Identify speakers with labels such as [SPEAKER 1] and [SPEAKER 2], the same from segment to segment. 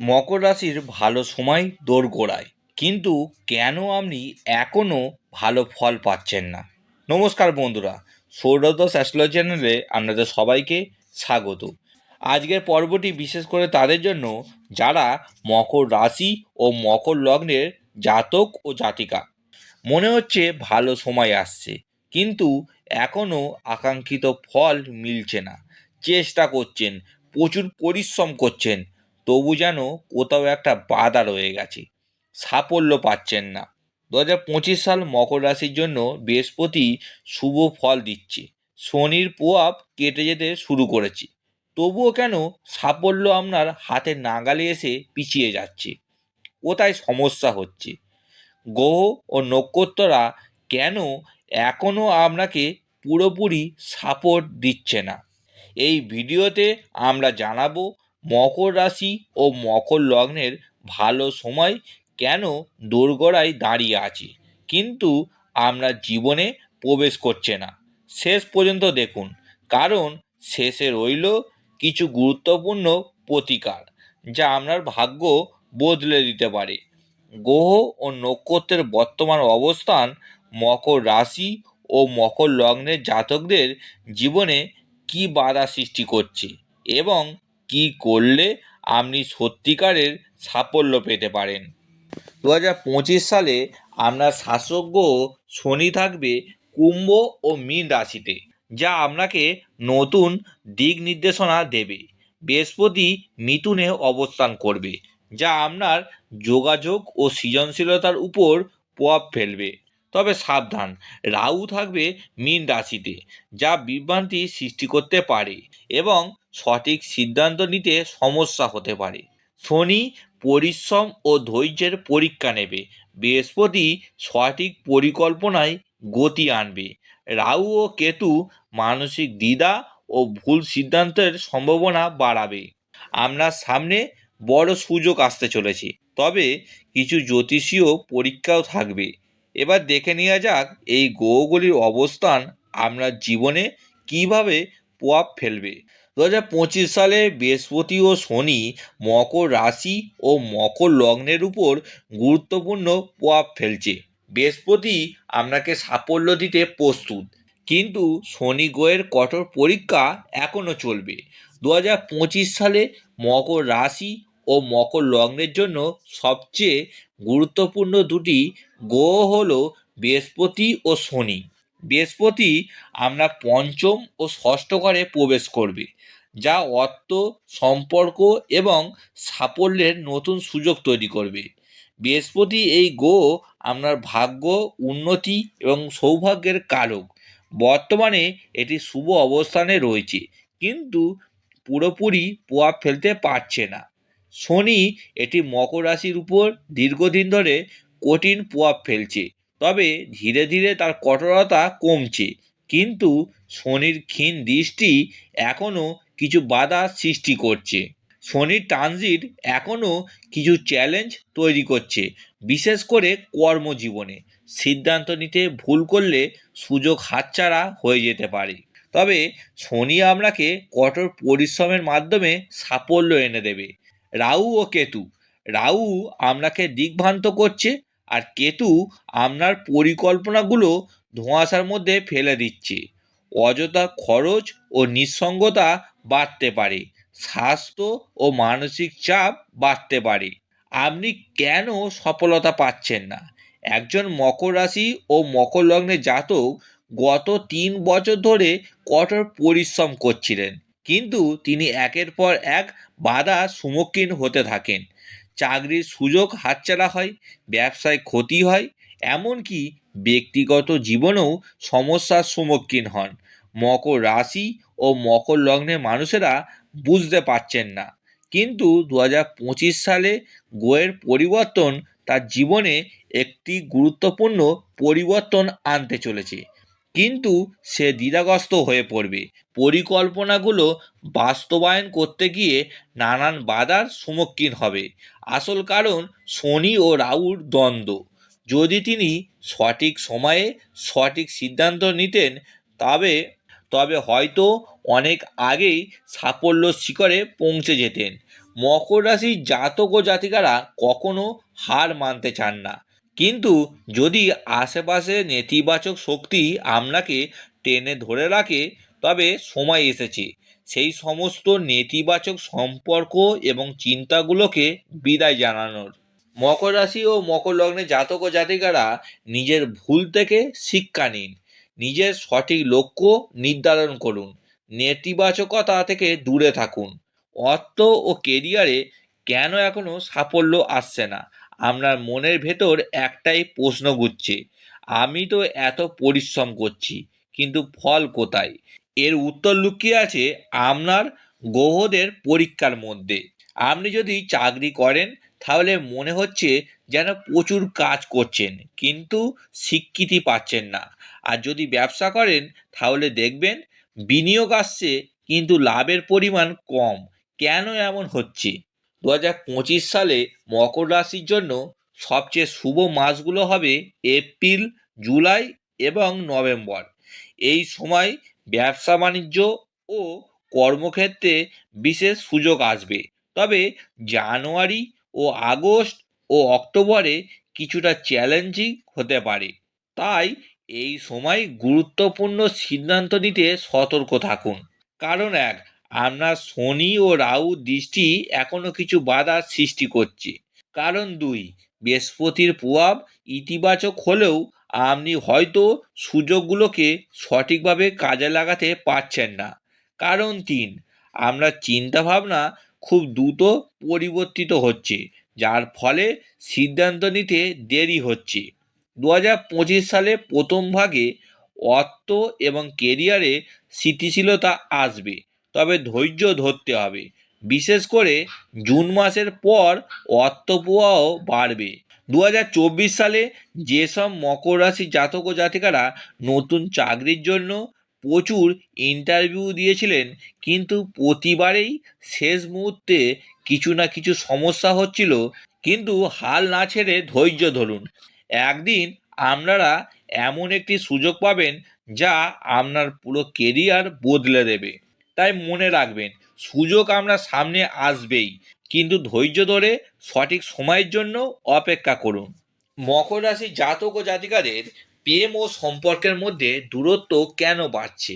[SPEAKER 1] মকর রাশির ভালো সময় দোরগোড়ায়। কিন্তু কেন আপনি এখনও ভালো ফল পাচ্ছেন না? নমস্কার বন্ধুরা সৌরদস অ্যাস্ট্রোলজি চ্যানেলে আপনাদের সবাইকে স্বাগত। আজকের পর্বটি বিশেষ করে তাদের জন্য যারা মকর রাশি ও মকর লগ্নের জাতক ও জাতিকা। মনে হচ্ছে ভালো সময় আসছে, কিন্তু এখনও আকাঙ্ক্ষিত ফল মিলছে না। চেষ্টা করছেন, প্রচুর পরিশ্রম করছেন তবু যেন কোথাও একটা বাধা রয়ে গেছে। সাফল্য পাচ্ছেন না। দু হাজার পঁচিশ সাল মকর রাশির জন্য বৃহস্পতি শুভ ফল দিচ্ছে। শনির প্রভাব কেটে যেতে শুরু করেছে। তবুও কেন সাফল্য আপনার হাতে নাগালে এসে পিছিয়ে যাচ্ছে? কোথায় সমস্যা হচ্ছে? গ্রহ ও নক্ষত্ররা কেন এখনও আপনাকে পুরোপুরি সাপোর্ট দিচ্ছে না? এই ভিডিওতে আমরা জানাব মকর রাশি ও মকর লগ্নের ভালো সময় কেন দোরগোড়ায় দাঁড়িয়ে আছে? কিন্তু আমরা জীবনে প্রবেশ করছে না। শেষ পর্যন্ত দেখুন। কারণ শেষে রইল কিছু গুরুত্বপূর্ণ প্রতিকার, যা আপনার ভাগ্য বদলে দিতে পারে। গ্রহ ও নক্ষত্রের বর্তমান অবস্থান মকর রাশি ও মকর লগ্নের জাতকদের জীবনে কী বাধা সৃষ্টি করছে এবং কি করলে আপনি সত্যিকারের সাফল্য পেতে পারেন? দু হাজার পঁচিশ সালে আপনার শাসক শনি থাকবে কুম্ভ ও মীন রাশিতে, যা আপনাকে নতুন দিক নির্দেশনা দেবে। বৃহস্পতি মিথুনে অবস্থান করবে, যা আপনার যোগাযোগ ও সৃজনশীলতার উপর প্রভাব ফেলবে। তবে সাবধান। রাহু থাকবে মীন রাশিতে, যা বিভ্রান্তি সৃষ্টি করতে পারে এবং সঠিক সিদ্ধান্ত নিতে সমস্যা হতে পারে। শনি পরিশ্রম ও ধৈর্যের পরীক্ষা নেবে, বৃহস্পতি সঠিক পরিকল্পনায় গতি আনবে। রাহু ও কেতু মানসিক দ্বিধা ও ভুল সিদ্ধান্তের সম্ভাবনা বাড়াবে। আপনার সামনে বড় সুযোগ আসতে চলেছে, তবে কিছু জ্যোতিষীয় পরীক্ষাও থাকবে। এবার দেখে নেওয়া যাক এই গ্রহগুলির অবস্থান আপনার জীবনে কীভাবে প্রভাব ফেলবে। দু হাজার পঁচিশ সালে বৃহস্পতি ও শনি মকর রাশি ও মকর লগ্নের উপর গুরুত্বপূর্ণ প্রভাব ফেলছে। বৃহস্পতি আপনাকে সাফল্য দিতে প্রস্তুত, কিন্তু শনি গ্রহের কঠোর পরীক্ষা এখনও চলবে। দু হাজার পঁচিশ সালে মকর রাশি ও মকর লগ্নের জন্য সবচেয়ে গুরুত্বপূর্ণ দুটি গ্রহ হল বৃহস্পতি ও শনি। বৃহস্পতি আমরা পঞ্চম ও ষষ্ঠ ঘরে প্রবেশ করবে, যা অর্থ, সম্পর্ক এবং সাফল্যের নতুন সুযোগ তৈরি করবে। বৃহস্পতি এই গ্রহ আপনার ভাগ্য, উন্নতি এবং সৌভাগ্যের কারক। বর্তমানে এটি শুভ অবস্থানে রয়েছে, কিন্তু পুরোপুরি প্রভাব ফেলতে পারছে না। শনি এটি মকর রাশির উপর দীর্ঘদিন ধরে কঠিন প্রভাব ফেলছে, তবে ধীরে ধীরে তার কঠোরতা কমছে। কিন্তু শনির ক্ষীণ দৃষ্টি এখনও কিছু বাধা সৃষ্টি করছে। শনির ট্রানজিট এখনও কিছু চ্যালেঞ্জ তৈরি করছে, বিশেষ করে কর্মজীবনে। সিদ্ধান্ত নিতে ভুল করলে সুযোগ হাতছাড়া হয়ে যেতে পারে। তবে শনি আপনাকে কঠোর পরিশ্রমের মাধ্যমে সাফল্য এনে দেবে। রাহু ও কেতু। রাহু আপনাকে দিগ্ভ্রান্ত করছে আর কেতু আপনার পরিকল্পনাগুলো ধোঁয়াশার মধ্যে ফেলে দিচ্ছে। অযথা খরচ ও নিঃসঙ্গতা বাড়তে পারে, স্বাস্থ্য ও মানসিক চাপ বাড়তে পারে। আপনি কেন সফলতা পাচ্ছেন না? একজন মকর রাশি ও মকর লগ্নের জাতক গত তিন বছর ধরে কঠোর পরিশ্রম করছিলেন। কিন্তু তিনি একের পর এক বাধার সম্মুখীন হতে থাকেন। চাকরির সুযোগ হাতছাড়া হয়, ব্যবসায় ক্ষতি হয়, এমনকি ব্যক্তিগত জীবনেও সমস্যার সম্মুখীন হন। মকর রাশি ও মকর লগ্নের মানুষেরা বুঝতে পারছেন না। কিন্তু দু হাজার পঁচিশ সালে গোয়ের পরিবর্তন তার জীবনে একটি গুরুত্বপূর্ণ পরিবর্তন আনতে চলেছে। কিন্তু সে দ্বিধাগ্রস্ত হয়ে পড়বে। পরিকল্পনাগুলো বাস্তবায়ন করতে গিয়ে নানান বাধার সম্মুখীন হবে। আসল কারণ শনি ও রাহুর দ্বন্দ্ব। যদি তিনি সঠিক সময়ে সঠিক সিদ্ধান্ত নিতেন, তবে তবে হয়তো অনেক আগেই সাফল্য শিখরে পৌঁছে যেতেন। মকর রাশির জাতক ও জাতিকারা কখনো হার মানতে চান না। কিন্তু যদি আশেপাশে নেতিবাচক শক্তি আপনাকে টেনে ধরে রাখে, তবে সময় এসেছে। সেই সমস্ত নেতিবাচক সম্পর্ক এবং চিন্তাগুলোকে বিদায় জানানোর। মকর রাশি ও মকর লগ্নে জাতক ও জাতিকারা নিজের ভুল থেকে শিক্ষা নিন। নিজের সঠিক লক্ষ্য নির্ধারণ করুন। নেতিবাচকতা থেকে দূরে থাকুন। অর্থ ও কেরিয়ারে কেন এখনও সাফল্য আসছে না? আপনার মনের ভেতর একটাই প্রশ্ন ঘুরছে, আমি তো এত পরিশ্রম করছি, কিন্তু ফল কোথায়? এর উত্তর লুকিয়ে আছে আপনার গ্রহদের পরীক্ষার মধ্যে। আপনি যদি চাকরি করেন, তাহলে মনে হচ্ছে যেন প্রচুর কাজ করছেন, কিন্তু স্বীকৃতি পাচ্ছেন না। আর যদি ব্যবসা করেন, তাহলে দেখবেন বিনিয়োগ আসছে, কিন্তু লাভের পরিমাণ কম। কেন এমন হচ্ছে? দু হাজার পঁচিশ সালে মকর রাশির জন্য সবচেয়ে শুভ মাসগুলো হবে এপ্রিল, জুলাই এবং নভেম্বর। এই সময় ব্যবসা বাণিজ্য ও কর্মক্ষেত্রে বিশেষ সুযোগ আসবে। তবে জানুয়ারি ও আগস্ট ও অক্টোবরে কিছুটা চ্যালেঞ্জিং হতে পারে। তাই এই সময় গুরুত্বপূর্ণ সিদ্ধান্ত নিতে সতর্ক থাকুন। কারণ এক আপনার শনি ও রাহু দৃষ্টি এখনও কিছু বাধার সৃষ্টি করছে। কারণ দুই, বৃহস্পতির প্রভাব ইতিবাচক হলেও আপনি হয়তো সুযোগগুলোকে সঠিকভাবে কাজে লাগাতে পারছেন না। কারণ তিন আপনার চিন্তাভাবনা খুব দ্রুত পরিবর্তিত হচ্ছে, যার ফলে সিদ্ধান্ত নিতে দেরি হচ্ছে। দু হাজার পঁচিশ সালে প্রথম ভাগে অর্থ এবং কেরিয়ারে স্থিতিশীলতা আসবে। তবে ধৈর্য ধরতে হবে। বিশেষ করে জুন মাসের পর অর্থ প্রবাহ বাড়বে। দু হাজার চব্বিশ সালে যেসব মকর রাশি জাতক ও জাতিকারা নতুন চাকরির জন্য প্রচুর ইন্টারভিউ দিয়েছিলেন, কিন্তু প্রতিবারেই শেষ মুহূর্তে কিছু না কিছু সমস্যা হচ্ছিল। কিন্তু হাল না ছেড়ে ধৈর্য ধরুন। একদিন আপনারা এমন একটি সুযোগ পাবেন যা আপনার পুরো কেরিয়ার বদলে দেবে। তাই মনে রাখবেন, সুযোগ আপনার সামনে আসবেই। কিন্তু ধৈর্য ধরে সঠিক সময়ের জন্য অপেক্ষা করুন। মকর রাশি জাতক ও জাতিকাদের প্রেম ও সম্পর্কের মধ্যে দূরত্ব কেন বাড়ছে?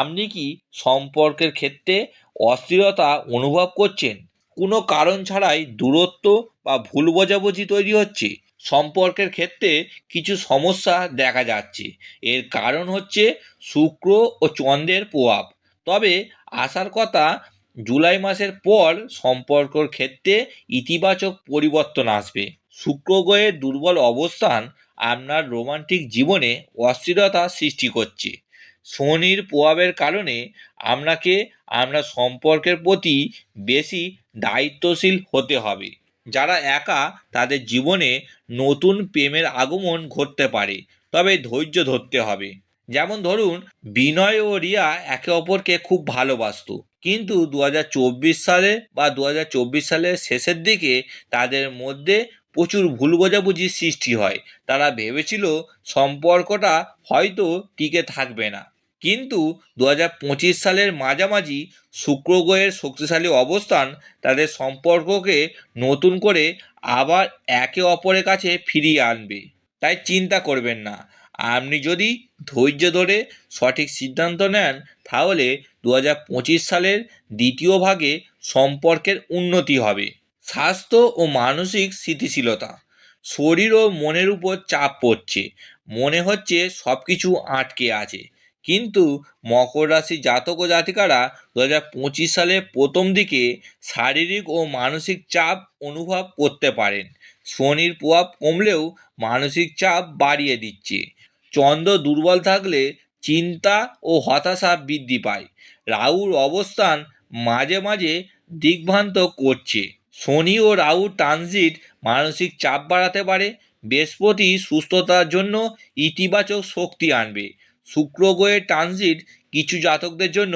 [SPEAKER 1] আপনি কি সম্পর্কের ক্ষেত্রে অস্থিরতা অনুভব করছেন? কোনো কারণ ছাড়াই দূরত্ব বা ভুল বোঝাবুঝি তৈরি হচ্ছে? সম্পর্কের ক্ষেত্রে কিছু সমস্যা দেখা যাচ্ছে। এর কারণ হচ্ছে শুক্র ও চন্দ্রের প্রভাব। তবে আসার কথা, জুলাই মাসের পর সম্পর্কর ক্ষেত্রে ইতিবাচক পরিবর্তন আসবে। শুক্র গ্রহের দুর্বল অবস্থান আপনার রোমান্টিক জীবনে অস্থিরতা সৃষ্টি করছে। শনির প্রভাবের কারণে আপনাকে আপনার সম্পর্কের প্রতি বেশি দায়িত্বশীল হতে হবে। যারা একা তাদের জীবনে নতুন প্রেমের আগমন ঘটতে পারে, তবে ধৈর্য ধরতে হবে। যেমন ধরুন, বিনয় ও রিয়া একে অপরকে খুব ভালোবাসতো। কিন্তু দু হাজার চব্বিশ সালে বা দু হাজার চব্বিশ সালের শেষের দিকে তাদের মধ্যে প্রচুর ভুল বোঝাবুঝির সৃষ্টি হয়। তারা ভেবেছিল সম্পর্কটা হয়তো টিকে থাকবে না। কিন্তু দু হাজার পঁচিশ সালের মাঝামাঝি শুক্র গ্রহের শক্তিশালী অবস্থান তাদের সম্পর্ককে নতুন করে আবার একে অপরের কাছে ফিরিয়ে আনবে। তাই চিন্তা করবেন না। আপনি যদি ধৈর্য ধরে সঠিক সিদ্ধান্ত নেন, তাহলে দু হাজার পঁচিশ সালের দ্বিতীয় ভাগে সম্পর্কের উন্নতি হবে। স্বাস্থ্য ও মানসিক স্থিতিশীলতা। শরীর ও মনের উপর চাপ পড়ছে। মনে হচ্ছে সব কিছু আটকে আছে। কিন্তু মকর রাশি জাতক ও জাতিকারা দু পঁচিশ সালের প্রথম দিকে শারীরিক ও মানসিক চাপ অনুভব করতে পারেন। শনির প্রভাব কমলেও মানসিক চাপ বাড়িয়ে দিচ্ছে। চন্দ্র দুর্বল থাকলে চিন্তা ও হতাশা বৃদ্ধি পায়। রাহুর অবস্থান মাঝে মাঝে দিগ্ভ্রান্ত করছে। শনি ও রাহু ট্রানজিট মানসিক চাপ বাড়াতে পারে। বৃহস্পতি সুস্থতার জন্য ইতিবাচক শক্তি আনবে। শুক্র গ্রহের ট্রানজিট কিছু জাতকদের জন্য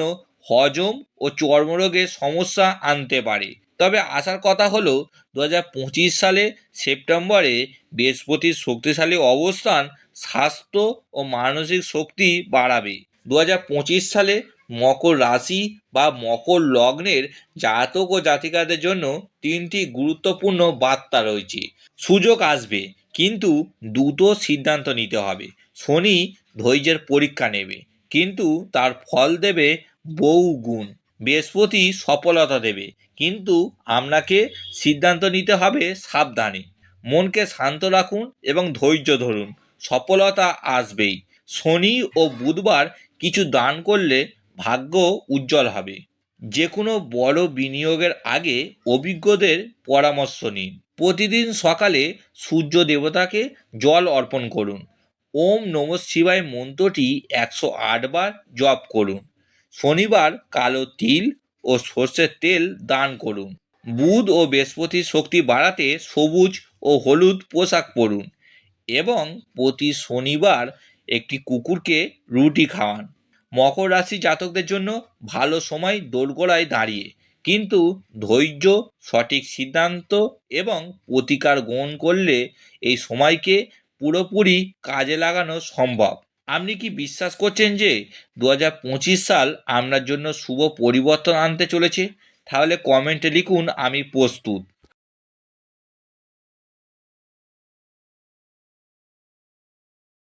[SPEAKER 1] হজম ও চর্মরোগের সমস্যা আনতে পারে। তবে আসার কথা হলো দু হাজার পঁচিশ সালে সেপ্টেম্বরে বৃহস্পতির শক্তিশালী অবস্থান স্বাস্থ্য ও মানসিক শক্তি বাড়াবে। দু হাজার পঁচিশ সালে মকর রাশি বা মকর লগ্নের জাতক ও জাতিকাদের জন্য তিনটি গুরুত্বপূর্ণ বার্তা রয়েছে। সুযোগ আসবে, কিন্তু দ্রুত সিদ্ধান্ত নিতে হবে। শনি ধৈর্যের পরীক্ষা নেবে, কিন্তু তার ফল দেবে বহু গুণ বৃহস্পতি সফলতা দেবে কিন্তু আপনাকে সিদ্ধান্ত নিতে হবে সাবধানে। মনকে শান্ত রাখুন এবং ধৈর্য ধরুন। সফলতা আসবেই। শনি ও বুধবার কিছু দান করলে ভাগ্য উজ্জ্বল হবে। যে কোনো বড় বিনিয়োগের আগে অভিজ্ঞদের পরামর্শ নিন। প্রতিদিন সকালে সূর্য দেবতাকে জল অর্পণ করুন। ওম নম শিবায় মন্ত্রটি একশো বার জপ করুন। শনিবার কালো তিল ও সর্ষের তেল দান করুন। বুধ ও বৃহস্পতির শক্তি বাড়াতে সবুজ ও হলুদ পোশাক পরুন এবং প্রতি শনিবার একটি কুকুরকে রুটি খাওয়ান। মকর রাশি জাতকদের জন্য ভালো সময় দোরগোড়ায় দাঁড়িয়ে। কিন্তু ধৈর্য, সঠিক সিদ্ধান্ত এবং প্রতিকার গ্রহণ করলে এই সময়কে পুরোপুরি কাজে লাগানো সম্ভব। আপনি কি বিশ্বাস করছেন যে দু হাজার পঁচিশ সাল আপনার জন্য শুভ পরিবর্তন আনতে চলেছে? তাহলে কমেন্টে লিখুন, আমি প্রস্তুত।